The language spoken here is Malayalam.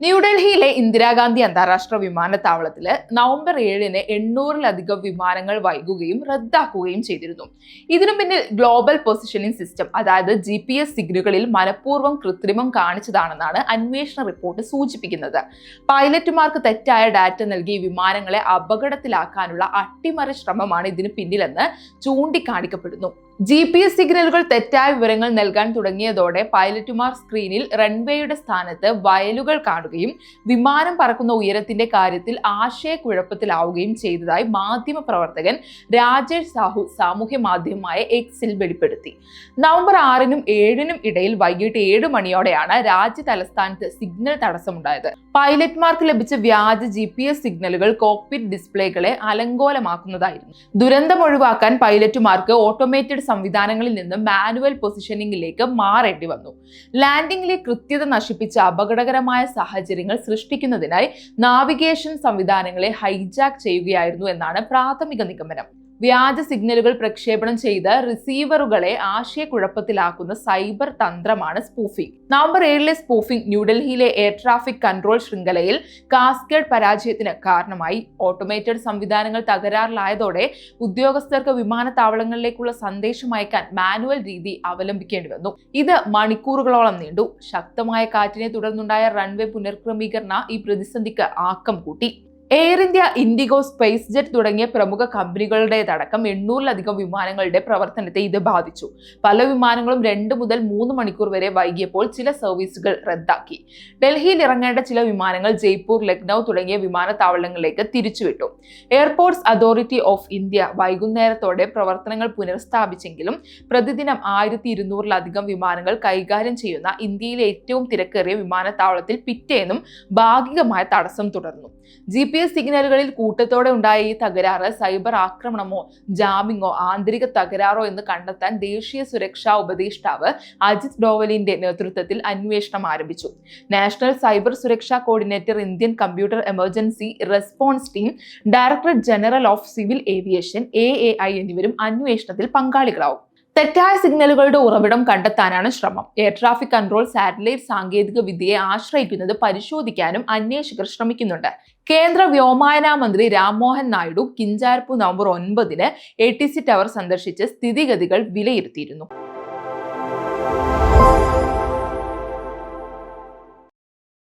ന്യൂഡൽഹിയിലെ ഇന്ദിരാഗാന്ധി അന്താരാഷ്ട്ര വിമാനത്താവളത്തിൽ നവംബർ ഏഴിന് എണ്ണൂറിലധികം വിമാനങ്ങൾ വൈകുകയും റദ്ദാക്കുകയും ചെയ്തിരുന്നു. ഇതിനു പിന്നിൽ ഗ്ലോബൽ പൊസിഷനിങ് സിസ്റ്റം അതായത് ജി പി എസ് സിഗ്നലുകളിൽ മനഃപൂർവം കൃത്രിമം കാണിച്ചതാണെന്നാണ് അന്വേഷണ റിപ്പോർട്ട് സൂചിപ്പിക്കുന്നത്. പൈലറ്റുമാർക്ക് തെറ്റായ ഡാറ്റ നൽകി വിമാനങ്ങളെ അപകടത്തിലാക്കാനുള്ള അട്ടിമറി ശ്രമമാണ് ഇതിന് പിന്നിലെന്ന് ചൂണ്ടിക്കാണിക്കപ്പെടുന്നു. ജി പി എസ് സിഗ്നലുകൾ തെറ്റായ വിവരങ്ങൾ നൽകാൻ തുടങ്ങിയതോടെ പൈലറ്റുമാർ സ്ക്രീനിൽ റൺവേയുടെ സ്ഥാനത്ത് വയലുകൾ കാണുകയും വിമാനം പറക്കുന്ന ഉയരത്തിന്റെ കാര്യത്തിൽ ആശയക്കുഴപ്പത്തിലാവുകയും ചെയ്തതായി മാധ്യമ പ്രവർത്തകൻ രാജേഷ് സാഹു സാമൂഹ്യ മാധ്യമമായ എക്സിൽ വെളിപ്പെടുത്തി. നവംബർ ആറിനും ഏഴിനും ഇടയിൽ വൈകിട്ട് ഏഴ് മണിയോടെയാണ് രാജ്യ തലസ്ഥാനത്ത് സിഗ്നൽ തടസ്സമുണ്ടായത്. പൈലറ്റ്മാർക്ക് ലഭിച്ച വ്യാജ ജി പി എസ് സിഗ്നലുകൾ കോക്പിറ്റ് ഡിസ്പ്ലേകളെ അലങ്കോലമാക്കുന്നതായിരുന്നു. ദുരന്തം ഒഴിവാക്കാൻ പൈലറ്റുമാർക്ക് ഓട്ടോമേറ്റഡ് സംവിധാനങ്ങളിൽ നിന്ന് മാനുവൽ പൊസിഷനിങ്ങിലേക്ക് മാറേണ്ടി വന്നു. ലാൻഡിംഗിലെ കൃത്യത നശിപ്പിച്ച അപകടകരമായ സാഹചര്യങ്ങൾ സൃഷ്ടിക്കുന്നതിനായി നാവിഗേഷൻ സംവിധാനങ്ങളെ ഹൈജാക്ക് ചെയ്യുകയായിരുന്നു എന്നാണ് പ്രാഥമിക നിഗമനം. വ്യാജ സിഗ്നലുകൾ പ്രക്ഷേപണം ചെയ്ത് റിസീവറുകളെ ആശയക്കുഴപ്പത്തിലാക്കുന്ന സൈബർ തന്ത്രമാണ് സ്പൂഫിംഗ് നവംബർ ഏഴിലെ സ്പൂഫിംഗ് ന്യൂഡൽഹിയിലെ എയർ ട്രാഫിക് കൺട്രോൾ ശൃംഖലയിൽ കാസ്കേഡ് പരാജയത്തിന് കാരണമായി. ഓട്ടോമേറ്റഡ് സംവിധാനങ്ങൾ തകരാറിലായതോടെ ഉദ്യോഗസ്ഥർക്ക് വിമാനത്താവളങ്ങളിലേക്കുള്ള സന്ദേശം അയക്കാൻ മാനുവൽ രീതി അവലംബിക്കേണ്ടി വന്നു. ഇത് മണിക്കൂറുകളോളം നീണ്ടു. ശക്തമായ കാറ്റിനെ തുടർന്നുണ്ടായ റൺവേ പുനർക്രമീകരണ ഈ പ്രതിസന്ധിക്ക് ആക്കം കൂട്ടി. Air India IndiGo SpiceJet തുടങ്ങിയ പ്രമുഖ കമ്പനികളുടേതടക്കം എണ്ണൂറിലധികം വിമാനങ്ങളുടെ പ്രവർത്തനത്തെ ഇത് ബാധിച്ചു. പല വിമാനങ്ങളും രണ്ട് മുതൽ മൂന്ന് മണിക്കൂർ വരെ വൈകിയപ്പോൾ ചില സർവീസുകൾ റദ്ദാക്കി. ഡൽഹിയിൽ ഇറങ്ങേണ്ട ചില വിമാനങ്ങൾ ജയ്പൂർ ലക്നൗ തുടങ്ങിയ വിമാനത്താവളങ്ങളിലേക്ക് തിരിച്ചുവിട്ടു. എയർപോർട്ട്സ് അതോറിറ്റി ഓഫ് ഇന്ത്യ വൈകുന്നേരത്തോടെ പ്രവർത്തനങ്ങൾ പുനഃസ്ഥാപിച്ചെങ്കിലും പ്രതിദിനം ആയിരത്തി ഇരുന്നൂറിലധികം വിമാനങ്ങൾ കൈകാര്യം ചെയ്യുന്ന ഇന്ത്യയിലെ ഏറ്റവും തിരക്കേറിയ വിമാനത്താവളത്തിൽ പിറ്റേന്നും ഭാഗികമായ തടസ്സം തുടർന്നു. ജി പി എസ് സിഗ്നലുകളിൽ കൂട്ടത്തോടെ ഉണ്ടായ ഈ തകരാറ് സൈബർ ആക്രമണമോ ജാമിങ്ങോ ആന്തരിക തകരാറോ എന്ന് കണ്ടെത്താൻ ദേശീയ സുരക്ഷാ ഉപദേഷ്ടാവ് അജിത് ഡോവലിന്റെ നേതൃത്വത്തിൽ അന്വേഷണം ആരംഭിച്ചു. നാഷണൽ സൈബർ സുരക്ഷാ coordinator Indian computer emergency response team director general of civil aviation A എന്നിവരും അന്വേഷണത്തിൽ പങ്കാളികളാവും. തെറ്റായ സിഗ്നലുകളുടെ ഉറവിടം കണ്ടെത്താനാണ് ശ്രമം. എയർ ട്രാഫിക് കൺട്രോൾ സാറ്റലൈറ്റ് സാങ്കേതിക വിദ്യയെ ആശ്രയിക്കുന്നത് പരിശോധിക്കാനും അന്വേഷകർ ശ്രമിക്കുന്നുണ്ട്. കേന്ദ്ര വ്യോമയാന മന്ത്രി രാംമോഹൻ നായിഡു കിഞ്ചാർപു നവംബർ ഒൻപതിന് എ ടി സി ടവർ സന്ദർശിച്ച് സ്ഥിതിഗതികൾ വിലയിരുത്തിയിരുന്നു.